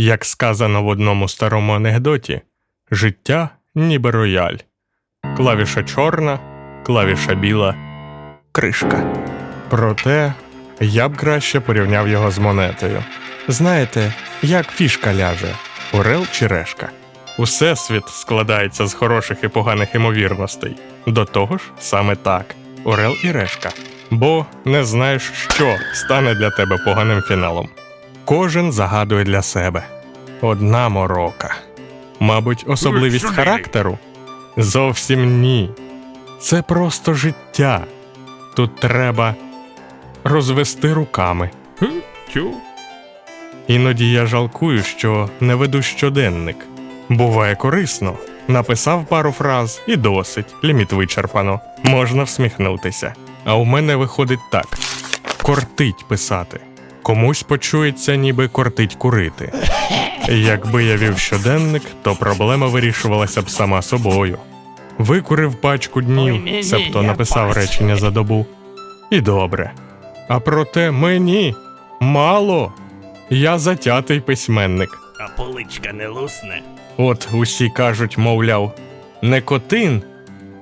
Як сказано в одному старому анекдоті, життя ніби рояль. Клавіша чорна, клавіша біла, кришка. Проте я б краще порівняв його з монетою. Знаєте, як фішка ляже, орел чи решка. Усесвіт складається з хороших і поганих імовірностей. До того ж, саме так, орел і решка. Бо не знаєш, що стане для тебе поганим фіналом. Кожен загадує для себе. Одна морока. Мабуть, особливість характеру? Зовсім ні. Це просто життя. Тут треба розвести руками. Іноді я жалкую, що не веду щоденник. Буває корисно. Написав пару фраз і досить, ліміт вичерпано. Можна всміхнутися. А у мене виходить так: кортить писати. Комусь почується, ніби кортить курити. Якби я вів щоденник, то проблема вирішувалася б сама собою. Викурив пачку днів, себто написав речення за добу. І добре. А проте мені мало. Я затятий письменник. А поличка не лусне. От усі кажуть, мовляв, не котин,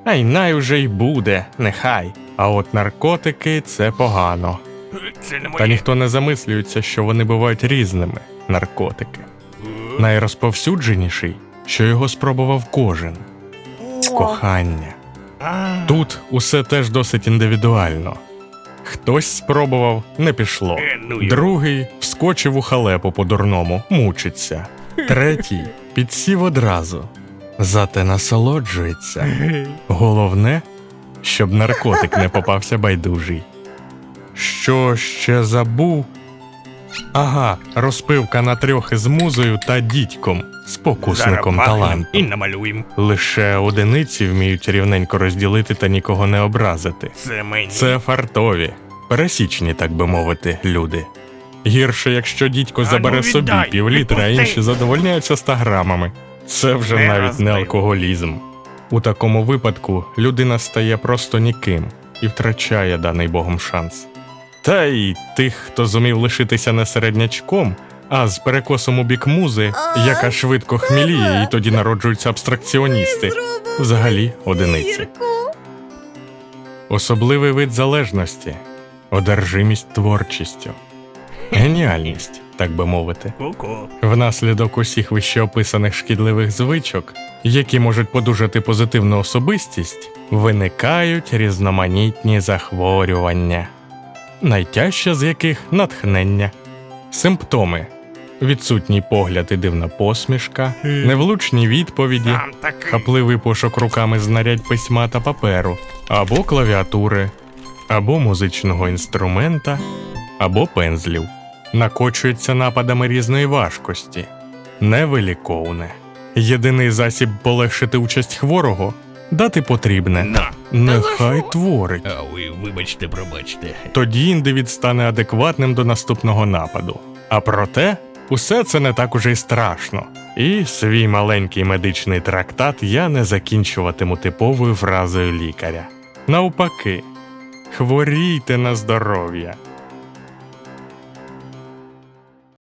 а й най уже й буде, нехай. А от наркотики це погано. Та ніхто не замислюється, що вони бувають різними наркотики. Найрозповсюдженіший, що його спробував кожен кохання. Тут усе теж досить індивідуально. Хтось спробував, не пішло. е, ну. Другий вскочив у халепу по-дурному, мучиться. Третій підсів одразу. Зате насолоджується. Головне, щоб наркотик не попався байдужий. Що ще забув? Ага, розпивка на трьох із музою та дідьком, спокусником таланту. І намалюємо. Лише одиниці вміють рівненько розділити та нікого не образити. Це мені. Це фартові, пересічні, так би мовити, люди. Гірше, якщо дідько забере ну собі віддай, півлітра, а інші задовольняються 100 грамами. Це вже Не навіть не алкоголізм. У такому випадку людина стає просто ніким і втрачає даний Богом шанс. Та й тих, хто зумів лишитися не середнячком, а з перекосом у бік музи, яка швидко хміліє, і тоді народжуються абстракціоністи. Взагалі одиниці. Особливий вид залежності, одержимість творчістю, геніальність, так би мовити. Внаслідок усіх вищеописаних шкідливих звичок, які можуть подужати позитивну особистість, виникають різноманітні захворювання, найтяжче з яких натхнення, симптоми. Відсутній погляд і дивна посмішка, невлучні відповіді, хапливий пошук руками знарядь письма та паперу, або клавіатури, або музичного інструмента, або пензлів. Накочується нападами різної важкості, невиліковне. Єдиний засіб полегшити участь хворого дати потрібне. Нехай творить. А ви, вибачте, пробачте. Тоді індивід стане адекватним до наступного нападу. А проте, усе це не так уже й страшно. І свій маленький медичний трактат я не закінчуватиму типовою фразою лікаря. Навпаки, хворійте на здоров'я,